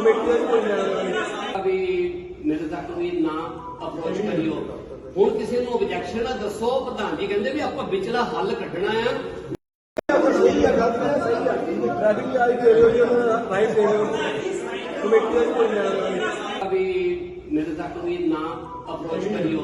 Committee ਦਾ ਵੀ ਕੋਈ ਲੈਣਾ ਨਹੀਂ ਵੀ ਮੇਰੇ ਤੱਕ ਵੀ ਨਾ ਅਪਰੋਚ ਕਰਿਓ। ਹੁਣ ਕਿਸੇ ਨੂੰ ਆਬਜੈਕਸ਼ਨ ਆ ਦੱਸੋ, ਪ੍ਰਧਾਨ ਜੀ ਕਹਿੰਦੇ ਵੀ ਆਪਾਂ ਵਿਚਲਾ ਹੱਲ ਕੱਢਣਾ ਆ। ਸਹੀ ਹੈ ਗਲਤ ਹੈ ਸਹੀ ਹੈ ਟ੍ਰੈਫਿਕ ਚਾਰਜ ਦੇ ਰਹੇ ਜੀ ਉਹਨਾਂ ਦਾ ਰਾਈਟ ਦੇ ਰਹੇ ਕਮੇਟੀ ਦਾ ਵੀ ਕੋਈ ਲੈਣਾ ਨਹੀਂ ਵੀ ਮੇਰੇ ਤੱਕ ਵੀ ਨਾ ਅਪਰੋਚ ਕਰਿਓ।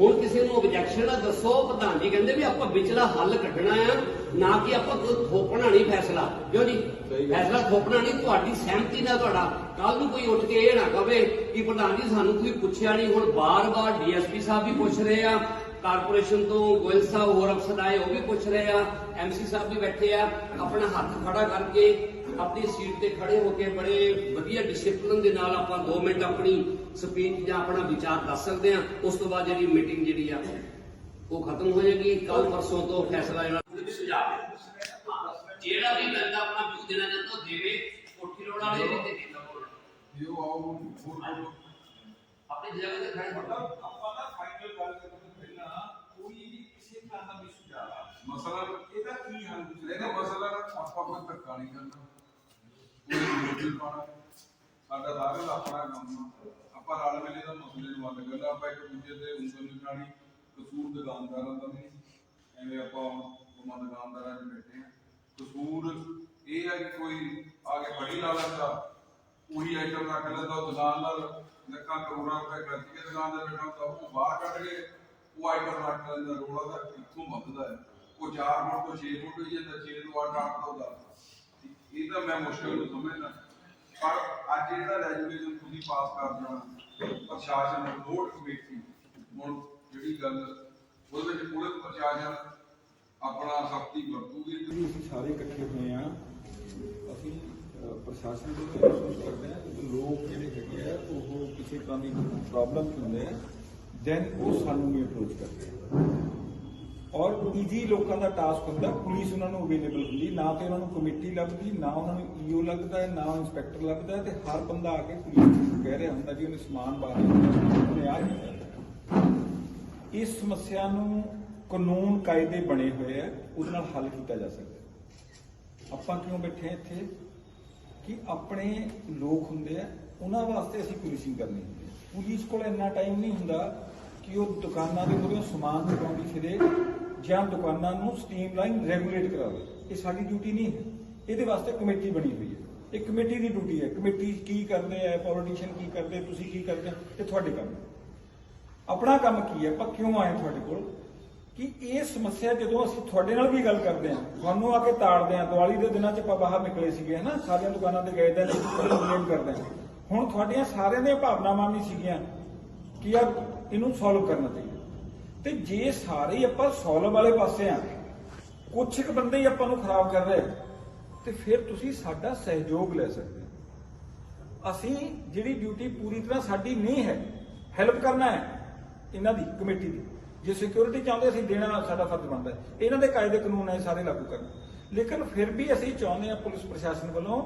ਹੁਣ ਕਿਸੇ ਨੂੰ ਆਬਜੈਕਸ਼ਨ ਆ ਦੱਸੋ, ਪ੍ਰਧਾਨ ਜੀ ਕਹਿੰਦੇ ਵੀ ਆਪਾਂ ਵਿਚਲਾ ਹੱਲ ਕੱਢਣਾ ਆ। ਨਾ ਕਿ ਆਪਾਂ ਕੋਈ ਥੋਪਣਾ ਨਹੀਂ ਫੈਸਲਾ। ਕਿਉਂ ਜੀ? ਫੈਸਲਾ ਥੋਪਣਾ ਨਹੀਂ ਤੁਹਾਡੀ ਸਹਿਮਤੀ ਨਾਲ ਤੁਹਾਡਾ। ਕੱਲ ਨੂੰ ਕੋਈ ਉੱਠ ਕੇ ਇਹ ਨਾ ਕਵੇ ਕਿ ਪ੍ਰਧਾਨ ਜੀ ਸਾਨੂੰ ਕੋਈ ਪੁੱਛਿਆ ਨਹੀਂ। ਹੁਣ ਬਾਰ-ਬਾਰ ਡੀਐਸਪੀ ਸਾਹਿਬ ਵੀ ਪੁੱਛ ਰਹੇ ਆ ਕਾਰਪੋਰੇਸ਼ਨ ਤੋਂ ਗੋਇਲ ਸਾਹਿਬ ਹੋਰ ਅਫਸਰ ਆਏ ਉਹ ਵੀ ਪੁੱਛ ਰਹੇ ਆ। ਐਮਸੀ ਸਾਹਿਬ ਵੀ ਬੈਠੇ ਆ ਆਪਣਾ ਹੱਥ ਖੜਾ ਕਰਕੇ ਆਪਣੀ ਸੀਟ ਤੇ ਖੜੇ ਹੋ ਕੇ ਬੜੇ ਵਧੀਆ ਡਿਸਪਲਿਨ ਦੇ ਨਾਲ ਆਪਾਂ 2 ਮਿੰਟ ਆਪਣੀ ਸਪੀਚ ਜਾਂ ਆਪਣਾ ਵਿਚਾਰ ਦੱਸ ਸਕਦੇ ਆ। ਉਸ ਤੋਂ ਬਾਅਦ ਜਿਹੜੀ ਮੀਟਿੰਗ ਜਿਹੜੀ ਆ ਉਹ ਖਤਮ ਹੋ ਜਾਏਗੀ। ਕੱਲ ਪਰਸੋਂ ਤੋਂ ਫੈਸਲਾ ਜਿਹੜਾ ਸੁਝਾਅ ਹਾਂ, ਜਿਹੜਾ ਵੀ ਬੰਦਾ ਆਪਣਾ ਵਿਊ ਦੇਣਾ ਚਾਹੁੰਦਾ ਉਹ ਦੇਵੇ ਕੋਠੀ ਰੋਡ ਵਾਲੇ ਵੀ ਤੇ ਨੀਲਾ ਰੋਡ ਜੋ ਆਓ ਹੋਰ ਬੋਲੋ ਆਪਣੀ ਜਗ੍ਹਾ ਤੇ ਖੜੇ ਹੋਣਾ ਆਪਾਂ ਨਾ ਫਾਈਨਲ ਗੱਲ ਕਰਨ ਤੋਂ ਪਹਿਲਾਂ ਕੋਈ ਵੀ ਕਿਸੇ ਤਰ੍ਹਾਂ ਦਾ ਵੀ ਸੁਝਾਅ ਮਸਲਾ ਇਹਦਾ ਕੀ ਹੱਲ ਇਹਦਾ ਮਸਲਾ ਆਪਾਂ ਕੋਈ ਧੱਕਾ ਨਹੀਂ ਕਰਨਾ ਕੋਈ ਨਹੀਂ ਪਾਣਾ ਸਾਡਾ ਸਾਰਿਆਂ ਦਾ ਆਪਣਾ ਕੰਮ ਆ ਆਪਾਂ ਰਲ ਮਿਲੇ ਦਾ ਮਸਲੇ ਨੂੰ ਹੱਲ ਕਰਨਾ ਆਪਾਂ ਇੱਕ ਦੂਜੇ ਦੇ ਉਂਗਲ ਨਹੀਂ ਖਾਣੀ ਕਸੂਰ ਦੁਕਾਨਦਾਰਾਂ ਦਾ ਨਹੀਂ ਐਵੇਂ ਆਪਾਂ ਉਹਨਾਂ ਦੁਕਾਨਦਾਰਾਂ 'ਚ ਬੈਠੇ ਆ ਕਸੂਰ ਇਹ ਹੈ ਕਿ ਕੋਈ ਆ ਕੇ ਫੜੀ ਲਾ ਲੈਂਦਾ ਉਹੀ ਆਈਟਮ ਰੱਖ ਲੈਂਦਾ ਦੁਕਾਨਦਾਰ ਲੱਖਾਂ ਕਰੋੜਾਂ ਰੁਪਏ ਖਰਚ ਕੇ ਦੁਕਾਨ ਤੇ ਬੈਠਾ ਹੁੰਦਾ, ਉਹ ਬਾਹਰ ਕੱਢ ਕੇ ਉਹ ਆਈਟਮ ਰੱਖ ਲੈਂਦਾ, ਰੋਲਾ ਦਾ ਕਿੱਥੋਂ ਵੱਧਦਾ ਹੈ। ਉਹ 4 ਫੁੱਟ ਤੋਂ 6 ਫੁੱਟ ਹੋਈ ਜਾਂਦਾ 6 ਤੋਂ 8 8 ਤੋਂ 10 ਇਹ ਤਾਂ ਮੈਂ ਮੁਸ਼ਕਲ ਨੂੰ ਸਮਝਦਾ। ਪਰ ਅੱਜ ਜਿਹੜਾ ਰੈਜੂਲੇਸ਼ਨ ਤੁਸੀਂ ਪਾਸ ਕਰ ਦੇਣਾ, ਪ੍ਰਸ਼ਾਸਨ ਰੋਡ ਕਮੇਟੀ, ਹੁਣ ਜਿਹੜੀ ਗੱਲ ਉਹਦੇ ਵਿੱਚ ਪੁਲਿਸ ਪ੍ਰਸ਼ਾਸਨ ਆਪਣਾ ਸਖਤੀ ਵਰਤੂਗੀ। ਜਿਹੜੀ ਅਸੀਂ ਸਾਰੇ ਇਕੱਠੇ ਹੋਏ ਆ ਅਸੀਂ ਪ੍ਰਸ਼ਾਸਨ ਦੇ ਮਹਿਸੂਸ ਕਰਦੇ ਆ ਕਿ ਲੋਕ ਜਿਹੜੇ ਹੈਗੇ ਆ ਉਹ ਕਿਸੇ ਤਰ੍ਹਾਂ ਦੀ ਪ੍ਰੋਬਲਮ ਹੁੰਦੇ ਆ। ਦੈਨ ਉਹ ਸਾਨੂੰ ਵੀ ਅਪਰੋਚ ਕਰਦੇ ਆ। ਔਰ ਈਜ਼ੀ ਲੋਕਾਂ ਦਾ ਟਾਸਕ ਹੁੰਦਾ ਪੁਲਿਸ ਉਹਨਾਂ ਨੂੰ ਅਵੇਲੇਬਲ ਹੁੰਦੀ। ਨਾ ਤੇ ਉਹਨਾਂ ਨੂੰ ਕਮੇਟੀ ਲੱਭਦੀ ਨਾ ਉਹਨਾਂ ਨੂੰ ਈਓ ਲੱਗਦਾ ਹੈ, ਨਾ ਇੰਸਪੈਕਟਰ ਲੱਭਦਾ ਤੇ ਹਰ ਬੰਦਾ ਆ ਕੇ ਪੁਲਿਸ ਨੂੰ ਕਹਿ ਰਿਹਾ ਹੁੰਦਾ ਜੀ ਉਹਨੇ ਸਮਾਨ ਬਾਹਰ ਉਹਨੇ ਆ ਕੀਤਾ ਇਸ ਸਮੱਸਿਆ ਨੂੰ ਕਾਨੂੰਨ ਕਾਇਦੇ ਬਣੇ ਹੋਏ ਆ ਉਹਦੇ ਨਾਲ ਹੱਲ ਕੀਤਾ ਜਾ ਸਕਦਾ। ਆਪਾਂ ਕਿਉਂ ਬੈਠੇ ਹਾਂ ਇੱਥੇ? ਕਿ ਆਪਣੇ ਲੋਕ ਹੁੰਦੇ ਆ ਉਹਨਾਂ ਵਾਸਤੇ ਅਸੀਂ ਪੁਲਿਸਿੰਗ ਕਰਨੀ ਹੁੰਦੀ ਹੈ ਪੁਲਿਸ ਕੋਲ ਇੰਨਾ ਟਾਈਮ ਨਹੀਂ ਹੁੰਦਾ ਕਿ ਉਹ ਦੁਕਾਨਾਂ ਦੇ ਕੋਲੋਂ ਸਮਾਨ ਚੁਕਾਉਂਦੀ ਫਿਰੇ ਜਾਂ ਦੁਕਾਨਾਂ ਨੂੰ ਸਟ੍ਰੀਮਲਾਈਨ ਰੈਗੂਲੇਟ ਕਰਾਵੇ। ਇਹ ਸਾਡੀ ਡਿਊਟੀ ਨਹੀਂ ਹੈ। ਇਹਦੇ ਵਾਸਤੇ ਕਮੇਟੀ ਬਣੀ ਹੋਈ ਹੈ। ਇਹ ਕਮੇਟੀ ਦੀ ਡਿਊਟੀ ਹੈ। ਕਮੇਟੀ ਕੀ ਕਰਦੇ ਆ ਪੋਲੀਟੀਸ਼ੀਅਨ ਕੀ ਕਰਦੇ ਤੁਸੀਂ ਕੀ ਕਰਦੇ ਹੋ, ਇਹ ਤੁਹਾਡੇ ਕੰਮ ਹੈ। ਆਪਣਾ ਕੰਮ ਕੀ ਹੈ? ਆਪਾਂ ਕਿਉਂ ਆਏ ਤੁਹਾਡੇ ਕੋਲ? ਕਿ ਇਹ ਸਮੱਸਿਆ ਜਦੋਂ ਅਸੀਂ ਤੁਹਾਡੇ ਨਾਲ ਵੀ ਗੱਲ ਕਰਦੇ ਹਾਂ ਤੁਹਾਨੂੰ ਆ ਕੇ ਤਾੜਦੇ ਹਾਂ ਦੀਵਾਲੀ ਦੇ ਦਿਨਾਂ 'ਚ ਆਪਾਂ ਬਾਹਰ ਨਿਕਲੇ ਸੀਗੇ ਹਨਾ ਸਾਰੀਆਂ ਦੁਕਾਨਾਂ ਤੇ ਗਏ ਤਾਂ ਕੰਪਲੇਨ ਕਰਦੇ ਹਾਂ। ਹੁਣ ਤੁਹਾਡੀਆਂ ਸਾਰਿਆਂ ਦੀਆਂ ਭਾਵਨਾਵਾਂ ਵੀ ਸੀਗੀਆਂ ਕਿ ਯਾਰ ਇਹਨੂੰ ਸੋਲਵ ਕਰਨਾ ਚਾਹੀਦਾ ਤੇ ਜੇ ਸਾਰੇ ਆਪਾਂ ਸੋਲਵ ਵਾਲੇ ਪਾਸੇ ਆ ਕੁਛ ਇੱਕ ਬੰਦੇ ਹੀ ਆਪਾਂ ਨੂੰ ਖਰਾਬ ਕਰ ਰਹੇ ਆ, ਤੇ ਫਿਰ ਤੁਸੀਂ ਸਾਡਾ ਸਹਿਯੋਗ ਲੈ ਸਕਦੇ ਹੋ। ਅਸੀਂ ਜਿਹੜੀ ਡਿਊਟੀ ਪੂਰੀ ਤਰ੍ਹਾਂ ਸਾਡੀ ਨਹੀਂ ਹੈ ਹੈਲਪ ਕਰਨਾ ਹੈ ਇਹਨਾਂ ਦੀ ਕਮੇਟੀ ਦੀ। ਜੇ ਸਿਕਿਉਰਿਟੀ ਚਾਹੁੰਦੇ, ਅਸੀਂ ਦੇਣਾ ਸਾਡਾ ਫਰਜ਼ ਬਣਦਾ ਹੈ। ਇਹਨਾਂ ਦੇ ਕਾਇਦੇ ਕਾਨੂੰਨ ਹੈ, ਸਾਰੇ ਲਾਗੂ ਕਰਨ। ਲੇਕਿਨ ਫਿਰ ਵੀ ਅਸੀਂ ਚਾਹੁੰਦੇ ਹਾਂ ਪੁਲਿਸ ਪ੍ਰਸ਼ਾਸਨ ਵੱਲੋਂ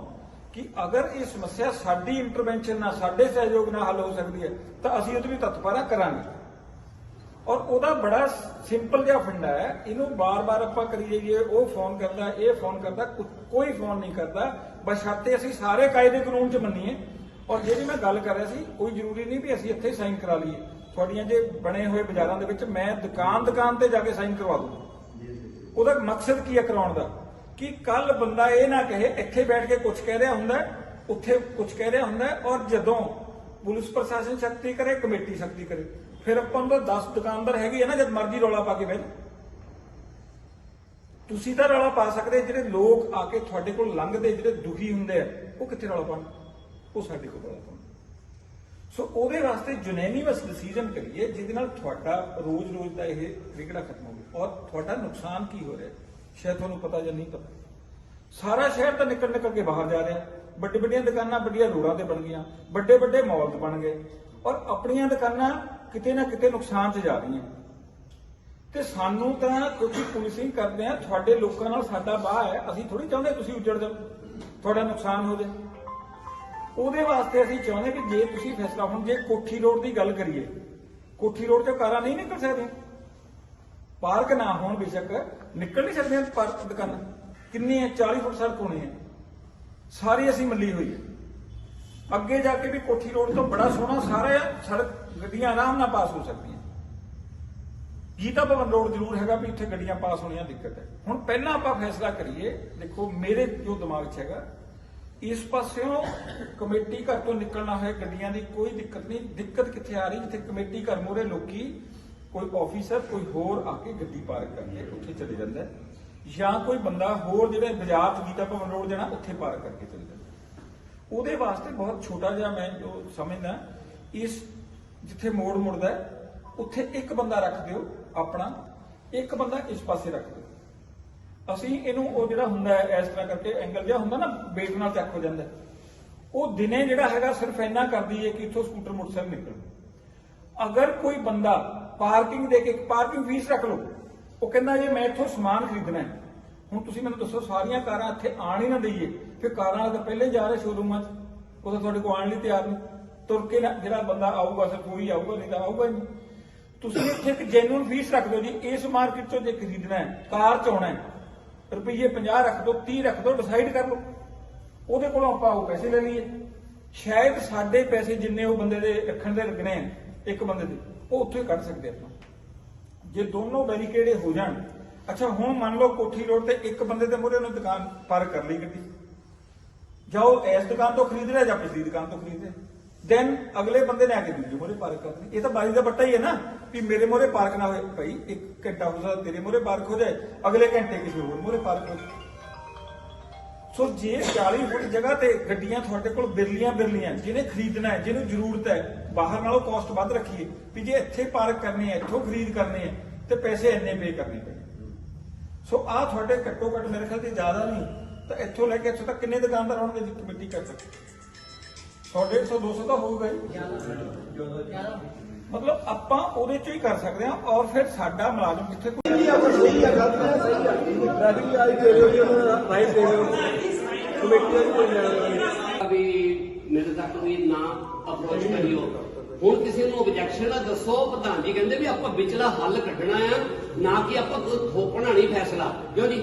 ਕਿ ਅਗਰ ਇਹ ਸਮੱਸਿਆ ਸਾਡੀ ਇੰਟਰਵੈਂਸ਼ਨ ਨਾਲ, ਸਾਡੇ ਸਹਿਯੋਗ ਨਾਲ ਹੱਲ ਹੋ ਸਕਦੀ ਹੈ, ਤਾਂ ਅਸੀਂ ਉਹਦੇ ਵੀ ਤਤਪਰਾ ਕਰਾਂਗੇ। ਔਰ ਉਹਦਾ ਬੜਾ ਸਿੰਪਲ ਜਿਹਾ ਫੰਡਾ ਹੈ, ਇਹਨੂੰ ਬਾਰ-ਬਾਰ ਆਪਾਂ ਕਰੀ ਜਾਈਏ, ਉਹ ਫੋਨ ਕਰਦਾ, ਇਹ ਫੋਨ ਕਰਦਾ ਕੋਈ ਫੋਨ ਨਹੀਂ ਕਰਦਾ। ਬਸ਼ਰਤੇ ਅਸੀਂ ਸਾਰੇ ਕਾਇਦੇ ਕਾਨੂੰਨ 'ਚ ਮੰਨੀਏ। ਔਰ ਜਿਹੜੀ ਮੈਂ ਗੱਲ ਕਰ ਰਿਹਾ ਸੀ, ਕੋਈ ਜ਼ਰੂਰੀ ਨਹੀਂ ਵੀ ਅਸੀਂ ਇੱਥੇ ਸਾਈਨ ਕਰਾ ਲਈਏ। ਤੁਹਾਡੀਆਂ ਜੇ ਬਣੇ ਹੋਏ ਬਾਜ਼ਾਰਾਂ ਦੇ ਵਿੱਚ ਮੈਂ ਦੁਕਾਨ ਦੁਕਾਨ ਤੇ ਜਾ ਕੇ ਸਾਈਨ ਕਰਵਾ ਦੂੰ। ਉਹਦਾ ਮਕਸਦ ਕੀ ਹੈ ਕਰਾਉਣ ਦਾ? ਕਿ ਕੱਲ ਬੰਦਾ ਇਹ ਨਾ ਕਹੇ, ਇੱਥੇ ਬੈਠ ਕੇ ਕੁਝ ਕਹਿ ਰਿਹਾ ਹੁੰਦਾ ਉੱਥੇ ਕੁਝ ਕਹਿ ਰਿਹਾ ਹੁੰਦਾ ਔਰ ਜਦੋਂ ਪੁਲਿਸ ਪ੍ਰਸ਼ਾਸਨ ਸ਼ਕਤੀ ਕਰੇ, ਕਮੇਟੀ ਸ਼ਕਤੀ ਕਰੇ, ਫਿਰ ਆਪਾਂ ਨੂੰ ਤਾਂ 10 ਦੁਕਾਨਦਾਰ ਹੈਗੇ ਆ ਨਾ, ਜਦ ਮਰਜ਼ੀ ਰੌਲਾ ਪਾ ਕੇ ਬਹਿ ਜਾਓ। ਤੁਸੀਂ ਤਾਂ ਰੌਲਾ ਪਾ ਸਕਦੇ ਜਿਹੜੇ ਲੋਕ ਆ ਕੇ ਤੁਹਾਡੇ ਕੋਲ ਲੰਘਦੇ, ਜਿਹੜੇ ਦੁਖੀ ਹੁੰਦੇ ਆ, ਉਹ ਕਿੱਥੇ ਰੌਲਾ ਪਾਉਣ? ਉਹ ਸਾਡੇ ਕੋਲ ਰੌਲਾ ਪਾਉਣ। ਸੋ ਉਹਦੇ ਵਾਸਤੇ ਯੂਨੈਨਿਮਸ ਡਿਸੀਜਨ ਕਰੀਏ, ਜਿਹਦੇ ਨਾਲ ਤੁਹਾਡਾ ਰੋਜ਼-ਰੋਜ਼ ਦਾ ਇਹ ਵਿਗੜਾ ਖਤਮ ਹੋਵੇ। ਔਰ ਤੁਹਾਡਾ ਨੁਕਸਾਨ ਕੀ ਹੋ ਰਿਹਾ? ਸ਼ਾਇਦ ਤੁਹਾਨੂੰ ਪਤਾ ਜਾਂ ਨਹੀਂ ਪਤਾ। ਸਾਰਾ ਸ਼ਹਿਰ ਤਾਂ ਨਿਕਲ ਨਿਕਲ ਕੇ ਬਾਹਰ ਜਾ ਰਿਹਾ। ਵੱਡੀ ਵੱਡੀਆਂ ਦੁਕਾਨਾਂ ਵੱਡੀਆਂ ਰੋਡਾਂ ਤੇ ਬਣ ਗਈਆਂ। ਵੱਡੇ ਵੱਡੇ ਮਾਲ ਬਣ ਗਏ। ਔਰ ਆਪਣੀਆਂ ਦੁਕਾਨਾਂ ਕਿਤੇ ਨਾ ਕਿਤੇ ਨੁਕਸਾਨ 'ਚ ਜਾ ਰਹੀਆਂ। ਤੇ ਸਾਨੂੰ ਤਾਂ ਕਿਉਂਕਿ ਪੁਲਿਸਿੰਗ ਕਰਦੇ ਆ, ਤੁਹਾਡੇ ਲੋਕਾਂ ਨਾਲ ਸਾਡਾ ਵਾਹ ਹੈ, ਅਸੀਂ ਥੋੜੀ ਚਾਹੁੰਦੇ ਤੁਸੀਂ ਉੱਜੜ ਜਾਓ। ਤੁਹਾਡਾ ਨੁਕਸਾਨ ਹੋ ਜਾਵੇ ਉਹਦੇ ਵਾਸਤੇ ਅਸੀਂ ਚਾਹੁੰਦੇ ਕਿ ਜੇ ਤੁਸੀਂ ਫੈਸਲਾ ਹੁਣ ਜੇ ਕੋਠੀ ਰੋਡ ਦੀ ਗੱਲ ਕਰੀਏ, ਕੋਠੀ ਰੋਡ ਤੇ ਕਾਰਾਂ ਨਹੀਂ ਨਿਕਲ ਸਕਦੀਆਂ। ਪਾਰਕ ਨਾ ਹੋਣ ਬੇਸ਼ੱਕ, ਨਿਕਲ ਨਹੀਂ ਸਕਦੀਆਂ ਪਾਰਕ ਦੁਕਾਨਾਂ। ਕਿੰਨੀ ਹੈ? 40 ਫੁੱਟ ਸੜਕ ਹੋਣੀ ਹੈ। ਸਾਰੀ ਅਸੀਂ ਮੱਲੀ ਹੋਈ ਹੈ। ਅੱਗੇ ਜਾ ਕੇ ਵੀ ਕੋਠੀ ਰੋਡ ਤੋਂ ਬੜਾ ਸੋਹਣਾ ਸਾਰਾ ਸੜਕ ਗੱਡੀਆਂ ਆਰਾਮ ਨਾਲ ਪਾਸ ਹੋ ਸਕਦੀਆਂ। ਗੀਤਾ ਭਵਨ ਰੋਡ ਜ਼ਰੂਰ ਹੈਗਾ ਵੀ ਇੱਥੇ ਗੱਡੀਆਂ ਪਾਸ ਹੋਣੀਆਂ, ਦਿੱਕਤ ਹੈ। ਹੁਣ ਪਹਿਲਾਂ ਆਪਾਂ ਫੈਸਲਾ ਕਰੀਏ, ਦੇਖੋ ਮੇਰੇ ਜੋ ਦਿਮਾਗ 'ਚ ਹੈਗਾ ਇਸ ਪਾਸਿਓਂ ਕਮੇਟੀ ਘਰ ਤੋਂ ਨਿਕਲਣਾ ਹੋਏ ਗੱਡੀਆਂ ਦੀ ਕੋਈ ਦਿੱਕਤ ਨਹੀਂ। ਦਿੱਕਤ ਕਿੱਥੇ ਆ ਰਹੀ? ਜਿੱਥੇ ਕਮੇਟੀ ਘਰ ਮੂਹਰੇ ਲੋਕੀ ਕੋਈ ਆਫੀਸਰ ਕੋਈ ਹੋਰ ਆ ਕੇ ਗੱਡੀ ਪਾਰਕ ਕਰਕੇ ਉੱਥੇ ਚਲੇ ਜਾਂਦਾ ਜਾਂ ਕੋਈ ਬੰਦਾ ਹੋਰ ਜਿਹੜੇ ਬਾਜ਼ਾਰ 'ਚ ਗੀਤਾ ਭਵਨ ਰੋਡ ਜਾਣਾ, ਉੱਥੇ ਪਾਰਕ ਕਰਕੇ ਚਲੇ ਜਾਂਦਾ ਉਹਦੇ ਵਾਸਤੇ ਬਹੁਤ ਛੋਟਾ ਜਿਹਾ ਮੈਂ ਜੋ ਸਮਝਦਾ, ਇਸ ਜਿੱਥੇ ਮੋੜ ਮੁੜਦਾ ਉੱਥੇ ਇੱਕ ਬੰਦਾ ਰੱਖ ਦਿਓ ਆਪਣਾ, ਇੱਕ ਬੰਦਾ ਇਸ ਪਾਸੇ ਰੱਖ ਦਿਓ। ਅਸੀਂ ਇਹਨੂੰ ਉਹ ਜਿਹੜਾ ਹੁੰਦਾ ਹੈ, ਇਸ ਤਰ੍ਹਾਂ ਕਰਕੇ ਐਂਗਲ ਜਿਹਾ ਹੁੰਦਾ ਨਾ ਬੇਟ ਨਾਲ ਚੱਕ ਹੋ ਜਾਂਦਾ ਉਹ ਦਿਨੇ ਜਿਹੜਾ ਹੈਗਾ ਸਿਰਫ ਇੰਨਾ ਕਰਦੀ ਹੈ ਕਿ ਇੱਥੋਂ ਸਕੂਟਰ ਮੋਟਰਸਾਈਕਲ ਨਿਕਲ। ਅਗਰ ਕੋਈ ਬੰਦਾ ਪਾਰਕਿੰਗ ਦੇ ਕੇ ਪਾਰਕਿੰਗ ਫੀਸ ਰੱਖ ਲਓ, ਉਹ ਕਹਿੰਦਾ ਜੇ, ਮੈਂ ਇੱਥੋਂ ਸਮਾਨ ਖਰੀਦਣਾ ਹੈ। ਹੁਣ ਤੁਸੀਂ ਮੈਨੂੰ ਦੱਸੋ, ਸਾਰੀਆਂ ਕਾਰਾਂ ਇੱਥੇ ਆਣ ਹੀ ਨਾ ਦਈਏ ਫਿਰ ਕਾਰਾਂ ਵਾਲੇ ਤਾਂ ਪਹਿਲੇ ਜਾ ਰਹੇ ਸ਼ੋਰੂਮਾਂ 'ਚ ਉਹ ਤਾਂ ਤੁਹਾਡੇ ਕੋਲ ਆਉਣ ਲਈ ਤਿਆਰ ਨਹੀਂ ਤੁਰ ਕੇ ਨਾ, ਜਿਹੜਾ ਬੰਦਾ ਆਊਗਾ, ਸਿਰਫ ਉਹੀ ਆਊਗਾ, ਨਹੀਂ ਤਾਂ ਆਊਗਾ ਹੀ ਨਹੀਂ। ਤੁਸੀਂ ਇੱਥੇ ਇੱਕ ਜੈਨੂਇਨ ਫੀਸ ਰੱਖ ਦਿਓ ਜੀ, ਇਸ ਮਾਰਕੀਟ 'ਚੋਂ ਜੇ ਖਰੀਦਣਾ ਹੈ, ਕਾਰ 'ਚ ਆਉਣਾ ਹੈ ਰੁਪਈਏ 50 ਰੱਖ ਦਿਓ 30 ਰੱਖ ਦਿਓ ਡਿਸਾਈਡ ਕਰ ਲਓ। ਉਹਦੇ ਕੋਲੋਂ ਆਪਾਂ ਉਹ ਪੈਸੇ ਲੈ ਲਈਏ। ਸ਼ਾਇਦ ਸਾਡੇ ਪੈਸੇ ਜਿੰਨੇ ਉਹ ਬੰਦੇ ਦੇ ਰੱਖਣ ਦੇ ਲੱਗਣੇ ਆ, ਇੱਕ ਬੰਦੇ ਦੇ, ਉਹ ਉੱਥੇ ਕੱਢ ਸਕਦੇ ਆਪਾਂ। ਜੇ ਦੋਨੋਂ ਬੈਰੀਕੇਡੇ ਹੋ ਜਾਣ, ਅੱਛਾ, ਹੁਣ ਮੰਨ ਲਓ ਕੋਠੀ ਰੋਡ ਤੇ ਇੱਕ ਬੰਦੇ ਦੇ ਮੂਹਰੇ ਉਹਨੇ ਦੁਕਾਨ ਪਾਰ ਕਰ ਲਈ ਗੱਡੀ। ਜਾਂ ਉਹ ਇਸ ਦੁਕਾਨ ਤੋਂ ਖਰੀਦ ਰਿਹਾ ਜਾਂ ਪਿਛਲੀ ਦੁਕਾਨ ਤੋਂ ਖਰੀਦ ਰਿਹਾ ਦੈਨ ਅਗਲੇ ਬੰਦੇ ਨੇ ਆ ਕੇ ਦੂਜੇ ਮੂਹਰੇ ਪਾਰਕ ਕਰ ਇਹ ਤਾਂ ਬਾਰੀ ਦਾ ਬੱਟਾ ਹੀ ਹੈ ਨਾ ਵੀ ਮੇਰੇ ਮੂਹਰੇ ਪਾਰਕ ਨਾ ਹੋਏ। ਭਾਈ, ਇੱਕ ਘੰਟਾ ਹੋ ਸਕਦਾ ਤੇਰੇ ਮੂਹਰੇ ਪਾਰਕ ਹੋ ਜਾਏ। ਅਗਲੇ ਘੰਟੇ ਕਿਸੇ ਹੋਰ ਮੂਹਰੇ ਪਾਰਕ ਹੋ ਜਾਏ। ਸੋ ਜੇ 40 ਫੁੱਟ ਜਗ੍ਹਾ ਤੇ ਗੱਡੀਆਂ ਤੁਹਾਡੇ ਕੋਲ ਬਿਰਲੀਆਂ ਬਿਰਲੀਆਂ, ਜਿਹਨੇ ਖਰੀਦਣਾ ਹੈ, ਜਿਹਨੂੰ ਜ਼ਰੂਰਤ ਹੈ, ਬਾਹਰ ਨਾਲੋਂ ਕਾਸਟ ਵੱਧ ਰੱਖੀਏ, ਵੀ ਜੇ ਇੱਥੇ ਪਾਰਕ ਕਰਨੀ ਹੈ, ਇੱਥੋਂ ਖਰੀਦ ਕਰਨੇ ਹੈ, ਤੇ ਪੈਸੇ ਇੰਨੇ ਪੇ ਕਰਨੇ ਪਏ। ਸੋ ਆ ਤੁਹਾਡੇ ਘੱਟੋ ਘੱਟ ਮੇਰੇ ਖਿਆਲ ਤੇ ਜ਼ਿਆਦਾ ਨਹੀਂ। ਤਾਂ ਇੱਥੋਂ ਲੈ ਕੇ ਇੱਥੋਂ ਤੱਕ ਕਿੰਨੇ ਦੁਕਾਨਦਾਰ ਹੋਣਗੇ ਜੀ, ਕਮੇਟੀ ਕਰ ਸਕਦੇ 100 150 200 ਤਾਂ ਹੋਊਗਾ ਹੀ। ਮਤਲਬ ਆਪਾਂ ਉਹਦੇ ਚੋਂ ਹੀ ਕਰ ਸਕਦੇ ਹਾਂ ਔਰ ਫਿਰ ਸਾਡਾ ਮੁਲਾਜ਼ਮ ਕਿੱਥੇ ਕੋਈ ਸਹੀ ਆ ਪਰ ਸਹੀ ਆ ਗਲਤ ਹੈ ਸਹੀ ਆ। ਟ੍ਰੈਫਿਕ ਲਾਈਟ ਦੇ ਰਹੇ ਹੋ ਜੀ ਉਹਨਾਂ ਦਾ ਰਾਈਟ ਦੇ ਰਹੇ ਹੋ। ਕਮੇਟੀ ਦਾ ਕੋਈ ਲੈਣਾ ਦੇਣਾ ਨਹੀਂ। ਵੀ ਮੇਰੇ ਤੱਕ ਵੀ ਨਾ ਅਪਰੋਚ ਕਰਿਓ। ਹੁਣ ਕਿਸੇ ਨੂੰ ਆਬਜੈਕਸ਼ਨ ਆ ਦੱਸੋ ਪ੍ਰਧਾਨ ਜੀ ਕਹਿੰਦੇ ਵੀ ਆਪਾਂ ਵਿਚਲਾ ਹੱਲ ਕੱਢਣਾ ਆ ਨਾ ਕਿ ਆਪਾਂ ਕੋਈ ਥੋਪਣਾ ਨਹੀਂ ਫੈਸਲਾ। ਕਿਉਂ ਜੀ।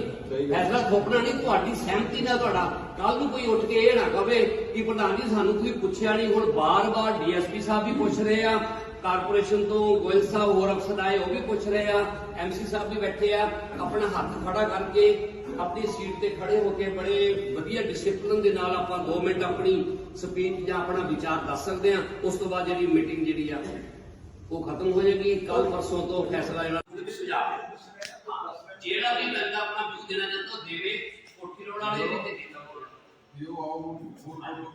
ਫੈਸਲਾ ਥੋਪਣਾ ਨਹੀਂ ਤੁਹਾਡੀ ਸਹਿਮਤੀ ਨਾਲ ਤੁਹਾਡਾ ਕੱਲ ਨੂੰ ਕੋਈ ਉੱਠ ਕੇ ਇਹ ਨਾ ਕਵੇ ਕਿ ਪ੍ਰਧਾਨ ਜੀ, ਸਾਨੂੰ ਤੁਸੀਂ ਪੁੱਛਿਆ ਨਹੀਂ, ਹੁਣ ਬਾਰ-ਬਾਰ ਡੀਐਸਪੀ ਸਾਹਿਬ ਵੀ ਪੁੱਛ ਰਹੇ ਆ, ਕਾਰਪੋਰੇਸ਼ਨ ਤੋਂ ਗੋਇਲ ਸਾਹਿਬ, ਹੋਰ ਅਫਸਰ ਆਏ, ਉਹ ਵੀ ਪੁੱਛ ਰਹੇ ਆ ਐਮਸੀ ਸਾਹਿਬ ਵੀ ਬੈਠੇ ਆ, ਆਪਣਾ ਹੱਥ ਖੜਾ ਕਰਕੇ ਆਪਣੀ ਸੀਟ ਤੇ ਖੜੇ ਹੋ ਕੇ ਬੜੇ ਵਧੀਆ ਡਿਸਪਲਿਨ ਦੇ ਨਾਲ ਆਪਾਂ 2 ਮਿੰਟ ਆਪਣੀ ਸਪੀਚ ਜਾਂ ਆਪਣਾ ਵਿਚਾਰ ਦੱਸ ਸਕਦੇ ਆ। ਉਸ ਤੋਂ ਬਾਅਦ ਜਿਹੜੀ ਮੀਟਿੰਗ ਜਿਹੜੀ ਆ, ਉਹ ਖਤਮ ਹੋ ਜਾਏਗੀ। ਕੱਲ ਪਰਸੋਂ ਤੋਂ ਫੈਸਲਾ ਜਿਹੜਾ ਸੁਝਾਅ ਜਿਹੜਾ ਵੀ ਬੰਦਾ ਆਪਣਾ ਵਿਊ ਦੇਣਾ ਚਾਹੁੰਦਾ ਦੇਵੇ ਕੋਠੀ ਰੋਡ ਵਾਲੇ ਵੀ ਤੇ ਦੇਣਾ ਜੇ ਉਹ ਆਓ ਹੋਰ ਹੋਰ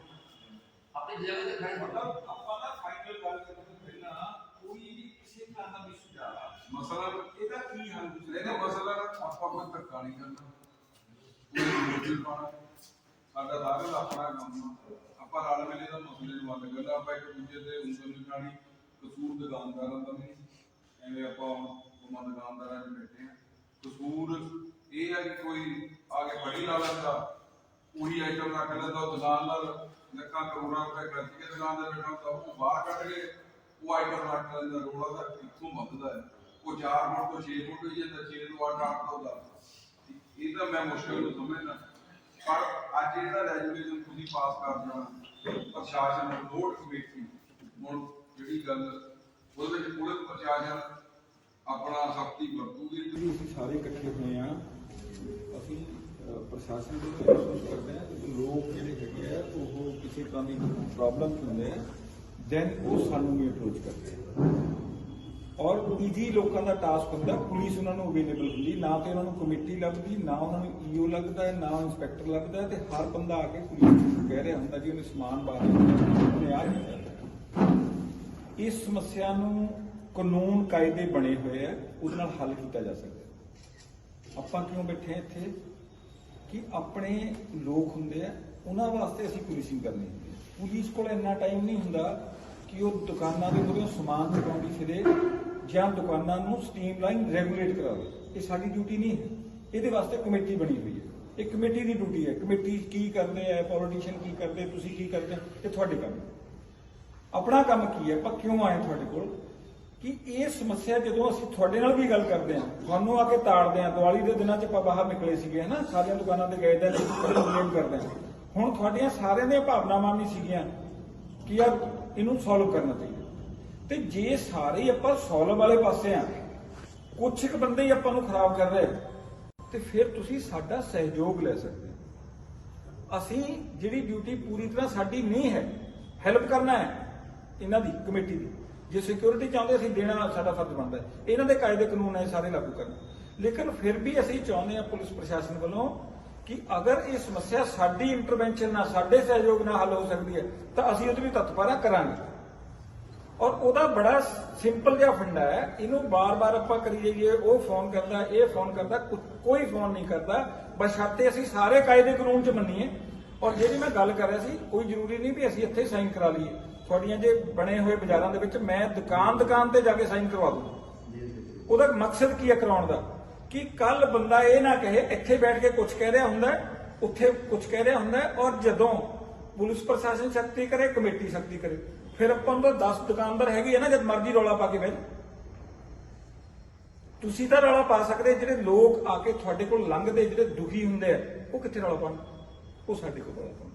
ਆਪਣੀ ਜਗ੍ਹਾ ਤੇ ਖੜੇ ਹੋਣਾ ਮਤਲਬ ਆਪਾਂ ਨਾ ਫਾਈਨਲ ਗੱਲ ਕਰਨ ਤੋਂ ਪਹਿਲਾਂ ਕੋਈ ਵੀ ਕਿਸੇ ਤਰ੍ਹਾਂ ਦਾ ਵੀ ਸੁਝਾਅ ਮਸਲਾ ਇਹਦਾ ਕੀ ਹੱਲ ਇਹਦਾ ਮਸਲਾ ਆਪਾਂ ਕੋਈ ਧੱਕਾ ਨਹੀਂ ਕਰਨਾ ਕੋਈ ਮੁਸ਼ਕਿਲ ਪਾਣਾ ਸਾਡਾ ਸਾਰਿਆਂ ਦਾ ਆਪਣਾ ਕੰਮ ਆ ਆਪਾਂ ਰਲ ਮਿਲੇ ਦਾ ਮਸਲੇ ਨੂੰ ਹੱਲ ਕਰਨਾ ਆਪਾਂ ਇੱਕ ਦੂਜੇ ਦੇ ਉਂਗਲ ਨਹੀਂ ਖਾਣੀ ਕਸੂਰ ਦੁਕਾਨਦਾਰਾਂ ਦਾ ਨਹੀਂ ਐਵੇਂ ਆਪਾਂ ਉਹਨਾਂ ਦੁਕਾਨਦਾਰਾਂ 'ਚ ਬੈਠੇ ਆ ਕਸੂਰ ਇਹ ਆ ਕਿ ਕੋਈ ਆ ਕੇ ਫੜੀ ਲਾ ਲੈਂਦਾ, ਉਹੀ ਆਈਟਮ ਰੱਖ ਲੈਂਦਾ, ਉਹ ਦੁਕਾਨਦਾਰ ਲੱਖਾਂ ਕਰੋੜਾਂ ਰੁਪਏ ਖਰਚ ਕੇ ਦੁਕਾਨ ਤੇ ਬੈਠਾ ਹੁੰਦਾ ਉਹ ਬਾਹਰ ਕੱਢ ਕੇ ਉਹ ਆਈਟਮ ਰੱਖ ਲੈਂਦਾ ਰੋੜਾ ਦਾ ਇੱਥੋਂ ਵੱਧਦਾ ਹੈ। ਉਹ 4 ਫੁੱਟ ਤੋਂ 6 ਫੁੱਟ ਹੋਈ ਜਾਂਦਾ 6 ਤੋਂ 8 8 ਤੋਂ 10 ਇਹ ਤਾਂ ਮੈਂ ਮੁਸ਼ਕਲ ਨੂੰ ਸਮਝਦਾ। ਪਰ ਅੱਜ ਜਿਹੜਾ ਰੈਜੂਲੇਸ਼ਨ ਤੁਸੀਂ ਪਾਸ ਕਰ ਦੇਣਾ ਪ੍ਰਸ਼ਾਸਨ ਨੂੰ ਲੋਡ ਕਮੇਟੀ, ਹੁਣ ਜਿਹੜੀ ਗੱਲ, ਉਹਦੇ ਵਿੱਚ ਪੁਲਿਸ ਪ੍ਰਸ਼ਾਸਨ ਆਪਣਾ ਸਖਤੀ ਵਰਤੂਗੀ। ਵੀ ਅਸੀਂ ਸਾਰੇ ਇਕੱਠੇ ਹੋਏ ਆ ਅਸੀਂ ਪ੍ਰਸ਼ਾਸਨ ਦੇ ਮਹਿਸੂਸ ਕਰਦੇ ਹਾਂ ਕਿ ਲੋਕ ਜਿਹੜੇ ਹੈਗੇ ਆ ਉਹ ਕਿਸੇ ਤਰ੍ਹਾਂ ਦੀ ਪ੍ਰੋਬਲਮ ਹੁੰਦੇ ਆ ਦੈਨ ਉਹ ਸਾਨੂੰ ਵੀ ਅਪਰੋਚ ਕਰਦੇ ਆ। ਔਰ ਈਜੀ ਲੋਕਾਂ ਦਾ ਟਾਸਕ ਹੁੰਦਾ ਪੁਲਿਸ ਉਹਨਾਂ ਨੂੰ ਅਵੇਲੇਬਲ ਹੁੰਦੀ ਨਾ ਤੇ ਉਹਨਾਂ ਨੂੰ ਕਮੇਟੀ ਲੱਭਦੀ ਨਾ ਉਹਨਾਂ ਨੂੰ ਈਓ ਲੱਗਦਾ ਹੈ, ਨਾ ਇੰਸਪੈਕਟਰ ਲੱਗਦਾ ਤੇ ਹਰ ਬੰਦਾ ਆ ਕੇ ਪੁਲਿਸ ਨੂੰ ਕਹਿ ਰਿਹਾ ਹੁੰਦਾ ਜੀ ਉਹਨੇ ਸਮਾਨ ਬਾਹਰ ਉਹਨੇ ਆ ਇਸ ਸਮੱਸਿਆ ਨੂੰ ਕਾਨੂੰਨ ਕਾਇਦੇ ਬਣੇ ਹੋਏ ਆ ਉਹਦੇ ਨਾਲ ਹੱਲ ਕੀਤਾ ਜਾ ਸਕਦਾ। ਆਪਾਂ ਕਿਉਂ ਬੈਠੇ ਹਾਂ ਇੱਥੇ? ਕਿ ਆਪਣੇ ਲੋਕ ਹੁੰਦੇ ਆ, ਉਹਨਾਂ ਵਾਸਤੇ ਅਸੀਂ ਪੁਲਿਸਿੰਗ ਕਰਨੀ ਹੁੰਦੀ ਹੈ ਪੁਲਿਸ ਕੋਲ ਇੰਨਾ ਟਾਈਮ ਨਹੀਂ ਹੁੰਦਾ ਕਿ ਉਹ ਦੁਕਾਨਾਂ ਦੇ ਮੂਹਰੇ ਸਮਾਨ ਚੁਕਾਉਂਦੀ ਫਿਰੇ ਜਾਂ ਦੁਕਾਨਾਂ ਨੂੰ ਸਟ੍ਰੀਮਲਾਈਨ ਰੈਗੂਲੇਟ ਕਰਾਵੇ। ਇਹ ਸਾਡੀ ਡਿਊਟੀ ਨਹੀਂ ਹੈ। ਇਹਦੇ ਵਾਸਤੇ ਕਮੇਟੀ ਬਣੀ ਹੋਈ ਹੈ। ਇਹ ਕਮੇਟੀ ਦੀ ਡਿਊਟੀ ਹੈ। ਕਮੇਟੀ ਕੀ ਕਰਦੇ ਆ ਪੋਲੀਟੀਸ਼ੀਅਨ ਕੀ ਕਰਦੇ, ਤੁਸੀਂ ਕੀ ਕਰਦੇ ਇਹ ਤੁਹਾਡੇ ਕੰਮ ਆਪਣਾ ਕੰਮ ਕੀ ਹੈ? ਆਪਾਂ ਕਿਉਂ ਆਏ ਤੁਹਾਡੇ ਕੋਲ? ਕਿ ਇਹ ਸਮੱਸਿਆ ਜਦੋਂ ਅਸੀਂ ਤੁਹਾਡੇ ਨਾਲ ਵੀ ਗੱਲ ਕਰਦੇ ਹਾਂ ਤੁਹਾਨੂੰ ਆ ਕੇ ਤਾੜਦੇ ਹਾਂ ਦੀਵਾਲੀ ਦੇ ਦਿਨਾਂ 'ਚ ਆਪਾਂ ਬਾਹਰ ਨਿਕਲੇ ਸੀਗੇ ਹਨਾ ਸਾਰੀਆਂ ਦੁਕਾਨਾਂ ਤੇ ਗਏ ਤਾਂ ਕੰਪਲੇਂਟ ਕਰਦੇ ਹਾਂ। ਹੁਣ ਤੁਹਾਡੀਆਂ ਸਾਰਿਆਂ ਦੀਆਂ ਭਾਵਨਾਵਾਂ ਵੀ ਸੀਗੀਆਂ ਕਿ ਯਾਰ ਇਹਨੂੰ ਸੋਲਵ ਕਰਨਾ ਚਾਹੀਦਾ। ਤੇ ਜੇ ਸਾਰੇ ਆਪਾਂ ਸੋਲਵ ਵਾਲੇ ਪਾਸੇ ਆ ਕੁਛ ਕੁ ਬੰਦੇ ਹੀ ਆਪਾਂ ਨੂੰ ਖਰਾਬ ਕਰ ਰਹੇ ਆ, ਤੇ ਫਿਰ ਤੁਸੀਂ ਸਾਡਾ ਸਹਿਯੋਗ ਲੈ ਸਕਦੇ ਹੋ। ਅਸੀਂ ਜਿਹੜੀ ਡਿਊਟੀ ਪੂਰੀ ਤਰ੍ਹਾਂ ਸਾਡੀ ਨਹੀਂ ਹੈ ਹੈਲਪ ਕਰਨਾ ਹੈ ਇਹਨਾਂ ਦੀ ਕਮੇਟੀ ਦੀ। ਜੇ ਸਿਕਿਉਰਿਟੀ ਚਾਹੁੰਦੇ, ਅਸੀਂ ਦੇਣਾ ਸਾਡਾ ਫਰਜ਼ ਬਣਦਾ ਹੈ। ਇਹਨਾਂ ਦੇ ਕਾਇਦੇ ਕਾਨੂੰਨ ਹੈ ਸਾਰੇ ਲਾਗੂ ਕਰਨ। ਲੇਕਿਨ ਫਿਰ ਵੀ ਅਸੀਂ ਚਾਹੁੰਦੇ ਹਾਂ ਪੁਲਿਸ ਪ੍ਰਸ਼ਾਸਨ ਵੱਲੋਂ ਕਿ ਅਗਰ ਇਹ ਸਮੱਸਿਆ ਸਾਡੀ ਇੰਟਰਵੈਂਸ਼ਨ ਨਾਲ, ਸਾਡੇ ਸਹਿਯੋਗ ਨਾਲ ਹੱਲ ਹੋ ਸਕਦੀ ਹੈ, ਤਾਂ ਅਸੀਂ ਉਹਦੇ ਵੀ ਤਤਪਰਾ ਕਰਾਂਗੇ। ਔਰ ਉਹਦਾ ਬੜਾ ਸਿੰਪਲ ਜਿਹਾ ਫੰਡਾ ਹੈ। ਇਹਨੂੰ ਬਾਰ-ਬਾਰ ਆਪਾਂ ਕਰੀ ਜਾਈਏ, ਉਹ ਫੋਨ ਕਰਦਾ, ਇਹ ਫੋਨ ਕਰਦਾ, ਕੁ- ਕੋਈ ਫੋਨ ਨਹੀਂ ਕਰਦਾ। ਬਸ਼ਰਤੇ ਅਸੀਂ ਸਾਰੇ ਕਾਇਦੇ ਕਾਨੂੰਨ ਚ ਮੰਨੀਏ। ਔਰ ਜਿਹੜੀ ਮੈਂ ਗੱਲ ਕਰ ਰਿਹਾ ਸੀ, ਕੋਈ ਜ਼ਰੂਰੀ ਨਹੀਂ ਵੀ ਅਸੀਂ ਇੱਥੇ ਸਾਈਨ ਕਰਾ ਲਈਏ। ਤੁਹਾਡੀਆਂ ਜੇ ਬਣੇ ਹੋਏ ਬਾਜ਼ਾਰਾਂ ਦੇ ਵਿੱਚ ਮੈਂ ਦੁਕਾਨ ਦੁਕਾਨ ਤੇ ਜਾ ਕੇ ਸਾਈਨ ਕਰਵਾ ਦੂੰ। ਉਹਦਾ ਮਕਸਦ ਕੀ ਹੈ ਕਰਾਉਣ ਦਾ? ਕਿ ਕੱਲ ਬੰਦਾ ਇਹ ਨਾ ਕਹੇ, ਇੱਥੇ ਬੈਠ ਕੇ ਕੁਝ ਕਹਿ ਰਿਹਾ ਹੁੰਦਾ, ਉੱਥੇ ਕੁਝ ਕਹਿ ਰਿਹਾ ਹੁੰਦਾ ਔਰ ਜਦੋਂ ਪੁਲਿਸ ਪ੍ਰਸ਼ਾਸਨ ਸ਼ਕਤੀ ਕਰੇ, ਕਮੇਟੀ ਸ਼ਕਤੀ ਕਰੇ, ਫਿਰ ਆਪਾਂ ਨੂੰ ਤਾਂ 10 ਦੁਕਾਨਦਾਰ ਹੈਗੇ ਆ ਨਾ, ਜਦ ਮਰਜ਼ੀ ਰੌਲਾ ਪਾ ਕੇ ਬਹਿ ਜਾਓ। ਤੁਸੀਂ ਤਾਂ ਰੌਲਾ ਪਾ ਸਕਦੇ ਜਿਹੜੇ ਲੋਕ ਆ ਕੇ ਤੁਹਾਡੇ ਕੋਲ ਲੰਘਦੇ, ਜਿਹੜੇ ਦੁਖੀ ਹੁੰਦੇ ਆ, ਉਹ ਕਿੱਥੇ ਰੌਲਾ ਪਾਉਣ? ਉਹ ਸਾਡੇ ਕੋਲ ਰੌਲਾ ਪਾਉਣ।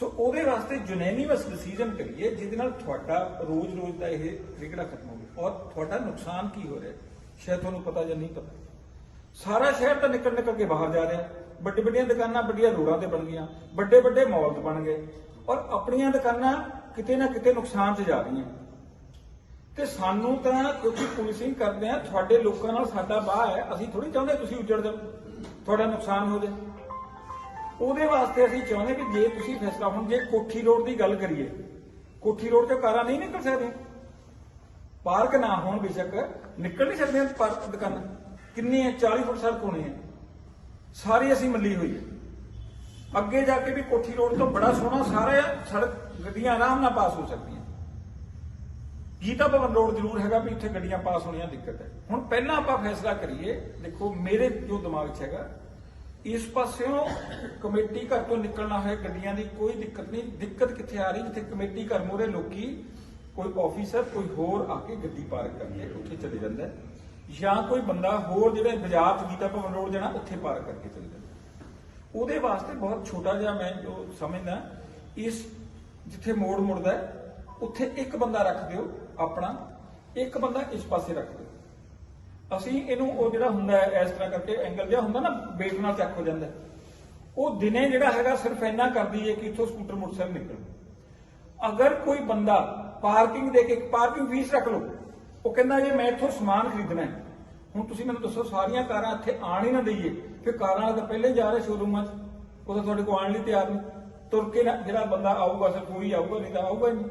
ਸੋ ਉਹਦੇ ਵਾਸਤੇ ਯੂਨੈਨਿਮਸ ਡਿਸੀਜਨ ਕਰੀਏ, ਜਿਹਦੇ ਨਾਲ ਤੁਹਾਡਾ ਰੋਜ਼-ਰੋਜ਼ ਦਾ ਇਹ ਵਿਗੜਾ ਖਤਮ ਹੋਵੇ ਔਰ ਤੁਹਾਡਾ ਨੁਕਸਾਨ ਕੀ ਹੋ ਰਿਹਾ? ਸ਼ਾਇਦ ਤੁਹਾਨੂੰ ਪਤਾ ਜਾਂ ਨਹੀਂ ਪਤਾ। ਸਾਰਾ ਸ਼ਹਿਰ ਤਾਂ ਨਿਕਲ ਨਿਕਲ ਕੇ ਬਾਹਰ ਜਾ ਰਿਹਾ। ਵੱਡੀ ਵੱਡੀਆਂ ਦੁਕਾਨਾਂ ਵੱਡੀਆਂ ਰੋਡਾਂ ਤੇ ਬਣ ਗਈਆਂ। ਵੱਡੇ ਵੱਡੇ ਮਾਲ ਬਣ ਗਏ। ਔਰ ਆਪਣੀਆਂ ਦੁਕਾਨਾਂ ਕਿਤੇ ਨਾ ਕਿਤੇ ਨੁਕਸਾਨ 'ਚ ਜਾ ਰਹੀਆਂ। ਤੇ ਸਾਨੂੰ ਤਾਂ ਕਿਉਂਕਿ ਪੁਲਿਸਿੰਗ ਕਰਦੇ ਆ, ਤੁਹਾਡੇ ਲੋਕਾਂ ਨਾਲ ਸਾਡਾ ਬਾਹ ਹੈ, ਅਸੀਂ ਥੋੜੀ ਚਾਹੁੰਦੇ ਤੁਸੀਂ ਉੱਜੜ ਜਾਓ। ਤੁਹਾਡਾ ਨੁਕਸਾਨ ਹੋ ਜਾਵੇ ਉਹਦੇ ਵਾਸਤੇ ਅਸੀਂ ਚਾਹੁੰਦੇ ਕਿ ਜੇ ਤੁਸੀਂ ਫੈਸਲਾ, ਹੁਣ ਜੇ ਕੋਠੀ ਰੋਡ ਦੀ ਗੱਲ ਕਰੀਏ, ਕੋਠੀ ਰੋਡ ਤੇ ਕਾਰਾਂ ਨਹੀਂ ਨਿਕਲ ਸਕਦੀਆਂ ਪਾਰਕ ਨਾ ਹੋਣ ਬੇਸ਼ੱਕ, ਨਿਕਲ ਨਹੀਂ ਸਕਦੀਆਂ ਪਾਰਕ ਦੁਕਾਨਾਂ। ਕਿੰਨੀ ਹੈ 40 ਫੁੱਟ ਸੜਕ ਹੋਣੀ ਹੈ ਸਾਰੀ ਅਸੀਂ ਮੱਲੀ ਹੋਈ ਹੈ ਅੱਗੇ ਜਾ ਕੇ ਵੀ ਕੋਠੀ ਰੋਡ ਤੋਂ ਬੜਾ ਸੋਹਣਾ ਸਾਰਾ ਸੜਕ ਗੱਡੀਆਂ ਆਰਾਮ ਨਾਲ ਪਾਸ ਹੋ ਸਕਦੀਆਂ। ਗੀਤਾ ਭਵਨ ਰੋਡ ਜ਼ਰੂਰ ਹੈਗਾ ਵੀ ਇੱਥੇ ਗੱਡੀਆਂ ਪਾਸ ਹੋਣੀਆਂ, ਦਿੱਕਤ ਹੈ। ਹੁਣ ਪਹਿਲਾਂ ਆਪਾਂ ਫੈਸਲਾ ਕਰੀਏ, ਦੇਖੋ ਮੇਰੇ ਜੋ ਦਿਮਾਗ 'ਚ ਹੈਗਾ ਇਸ ਪਾਸਿਓਂ ਕਮੇਟੀ ਘਰ ਤੋਂ ਨਿਕਲਣਾ ਹੋਏ ਗੱਡੀਆਂ ਦੀ ਕੋਈ ਦਿੱਕਤ ਨਹੀਂ। ਦਿੱਕਤ ਕਿੱਥੇ ਆ ਰਹੀ? ਜਿੱਥੇ ਕਮੇਟੀ ਘਰ ਮੂਹਰੇ ਲੋਕੀ ਕੋਈ ਆਫੀਸਰ ਕੋਈ ਹੋਰ ਆ ਕੇ ਗੱਡੀ ਪਾਰਕ ਕਰਕੇ ਉੱਥੇ ਚਲੇ ਜਾਂਦਾ ਜਾਂ ਕੋਈ ਬੰਦਾ ਹੋਰ ਜਿਹੜੇ ਬਾਜ਼ਾਰ 'ਚ ਗੀਤਾ ਭਵਨ ਰੋਡ ਜਾਣਾ, ਉੱਥੇ ਪਾਰਕ ਕਰਕੇ ਚਲੇ ਜਾਂਦਾ ਉਹਦੇ ਵਾਸਤੇ ਬਹੁਤ ਛੋਟਾ ਜਿਹਾ ਮੈਂ ਜੋ ਸਮਝਦਾ ਇਸ ਜਿੱਥੇ ਮੋੜ ਮੁੜਦਾ ਉੱਥੇ ਇੱਕ ਬੰਦਾ ਰੱਖ ਦਿਓ ਆਪਣਾ, ਇੱਕ ਬੰਦਾ ਇਸ ਪਾਸੇ ਰੱਖ ਦਿਓ। ਅਸੀਂ ਇਹਨੂੰ ਉਹ ਜਿਹੜਾ ਹੁੰਦਾ ਹੈ, ਇਸ ਤਰ੍ਹਾਂ ਕਰਕੇ ਐਂਗਲ ਜਿਹਾ ਹੁੰਦਾ ਨਾ ਵੇਟ ਨਾਲ ਚੱਕ ਹੋ ਜਾਂਦਾ ਉਹ ਦਿਨੇ ਜਿਹੜਾ ਹੈਗਾ ਸਿਰਫ ਇੰਨਾ ਕਰਦੀ ਹੈ ਕਿ ਇੱਥੋਂ ਸਕੂਟਰ ਮੋਟਰਸਾਈਕਲ ਨਿਕਲ। ਅਗਰ ਕੋਈ ਬੰਦਾ ਪਾਰਕਿੰਗ ਦੇ ਕੇ, ਪਾਰਕਿੰਗ ਫੀਸ ਰੱਖ ਲਓ, ਉਹ ਕਹਿੰਦਾ ਜੇ ਮੈਂ ਇੱਥੋਂ ਸਮਾਨ ਖਰੀਦਣਾ ਹੈ, ਹੁਣ ਤੁਸੀਂ ਮੈਨੂੰ ਦੱਸੋ ਸਾਰੀਆਂ ਕਾਰਾਂ ਇੱਥੇ ਆਣ ਹੀ ਨਾ ਦਈਏ, ਫਿਰ ਕਾਰਾਂ ਵਾਲੇ ਤਾਂ ਪਹਿਲੇ ਜਾ ਰਹੇ ਸ਼ੋਰੂਮਾਂ 'ਚ, ਉਹ ਤਾਂ ਤੁਹਾਡੇ ਕੋਲ ਆਉਣ ਲਈ ਤਿਆਰ ਨਹੀਂ ਤੁਰ ਕੇ ਨਾ, ਜਿਹੜਾ ਬੰਦਾ ਆਊਗਾ, ਸਿਰਫ ਉਹੀ ਆਊਗਾ, ਨਹੀਂ ਤਾਂ ਆਊਗਾ ਹੀ ਨਹੀਂ।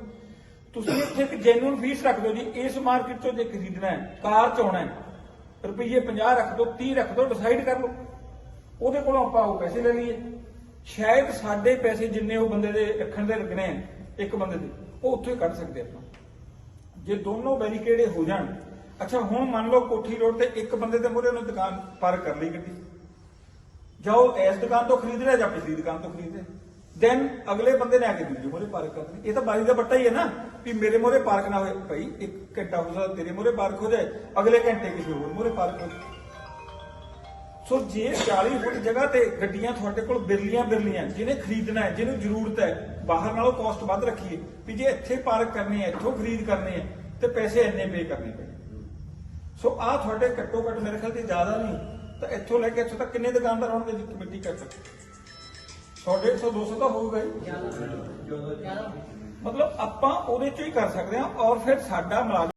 ਤੁਸੀਂ ਇੱਥੇ ਇੱਕ ਜੈਨੂਇਨ ਫੀਸ ਰੱਖ ਦਿਓ ਜੀ, ਇਸ ਮਾਰਕੀਟ 'ਚੋਂ ਜੇ ਖਰੀਦਣਾ ਹੈ, ਕਾਰ 'ਚ ਆਉਣਾ ਹੈ ਰੁਪਈਏ 50 ਰੱਖ ਦਿਓ 30 ਰੱਖ ਦਿਓ ਡਿਸਾਈਡ ਕਰ ਲਓ। ਉਹਦੇ ਕੋਲੋਂ ਆਪਾਂ ਉਹ ਪੈਸੇ ਲੈ ਲਈਏ। ਸ਼ਾਇਦ ਸਾਡੇ ਪੈਸੇ ਜਿੰਨੇ ਉਹ ਬੰਦੇ ਦੇ ਰੱਖਣ ਦੇ ਲੱਗਣੇ ਆ, ਇੱਕ ਬੰਦੇ ਦੇ, ਉਹ ਉੱਥੋਂ ਹੀ ਕੱਢ ਸਕਦੇ ਆਪਾਂ। ਜੇ ਦੋਨੋਂ ਬੈਰੀਕੇਡੇ ਹੋ ਜਾਣ, ਅੱਛਾ, ਹੁਣ ਮੰਨ ਲਓ ਕੋਠੀ ਰੋਡ ਤੇ ਇੱਕ ਬੰਦੇ ਦੇ ਮੂਹਰੇ ਉਹਨੇ ਦੁਕਾਨ ਪਾਰ ਕਰ ਲਈ ਗੱਡੀ। ਜਾਓ, ਇਸ ਦੁਕਾਨ ਤੋਂ ਖਰੀਦ ਰਿਹਾ ਜਾਂ ਪਿਛਲੀ ਦੁਕਾਨ ਤੋਂ ਖਰੀਦ ਰਿਹਾ ਦੈਨ ਅਗਲੇ ਬੰਦੇ ਨੇ ਆ ਕੇ ਦੂਜੇ ਮੂਹਰੇ ਪਾਰਕ ਕਰ ਇਹ ਤਾਂ ਬਾਰੀ ਦਾ ਬੱਟਾ ਹੀ ਹੈ ਨਾ ਵੀ ਮੇਰੇ ਮੂਹਰੇ ਪਾਰਕ ਨਾ ਹੋਏ। ਭਾਈ, ਇੱਕ ਘੰਟਾ ਹੋ ਸਕਦਾ ਤੇਰੇ ਮੂਹਰੇ ਪਾਰਕ ਹੋ ਜਾਏ। ਅਗਲੇ ਘੰਟੇ ਕਿਸੇ ਹੋਰ ਮੂਹਰੇ ਪਾਰਕ ਹੋ ਸੋ ਜੇ 40 ਫੁੱਟ ਜਗ੍ਹਾ ਤੇ ਗੱਡੀਆਂ ਤੁਹਾਡੇ ਕੋਲ ਬਿਰਲੀਆਂ ਬਿਰਲੀਆਂ, ਜਿਹਨੇ ਖਰੀਦਣਾ ਹੈ, ਜਿਹਨੂੰ ਜ਼ਰੂਰਤ ਹੈ, ਬਾਹਰ ਨਾਲੋਂ ਕਾਸਟ ਵੱਧ ਰੱਖੀਏ, ਵੀ ਜੇ ਇੱਥੇ ਪਾਰਕ ਕਰਨੀ ਹੈ, ਇੱਥੋਂ ਖਰੀਦ ਕਰਨੇ ਹੈ, ਤੇ ਪੈਸੇ ਇੰਨੇ ਪੇ ਕਰਨੇ ਪਏ। ਸੋ ਆ ਤੁਹਾਡੇ ਘੱਟੋ ਘੱਟ ਮੇਰੇ ਖਿਆਲ ਤੇ ਜ਼ਿਆਦਾ ਨਹੀਂ। ਤਾਂ ਇੱਥੋਂ ਲੈ ਕੇ ਇੱਥੋਂ ਤੱਕ ਕਿੰਨੇ ਦੁਕਾਨਦਾਰ ਹੋਣਗੇ ਜੀ, ਕਮੇਟੀ ਕਰ ਸਕਦੇ 100 150 200 ਤਾਂ ਹੋਊਗਾ ਹੀ। ਮਤਲਬ ਆਪਾਂ ਉਹਦੇ ਚੋਂ ਹੀ ਕਰ ਸਕਦੇ ਹਾਂ ਔਰ ਫਿਰ ਸਾਡਾ ਮੁਲਾਜ਼ਮ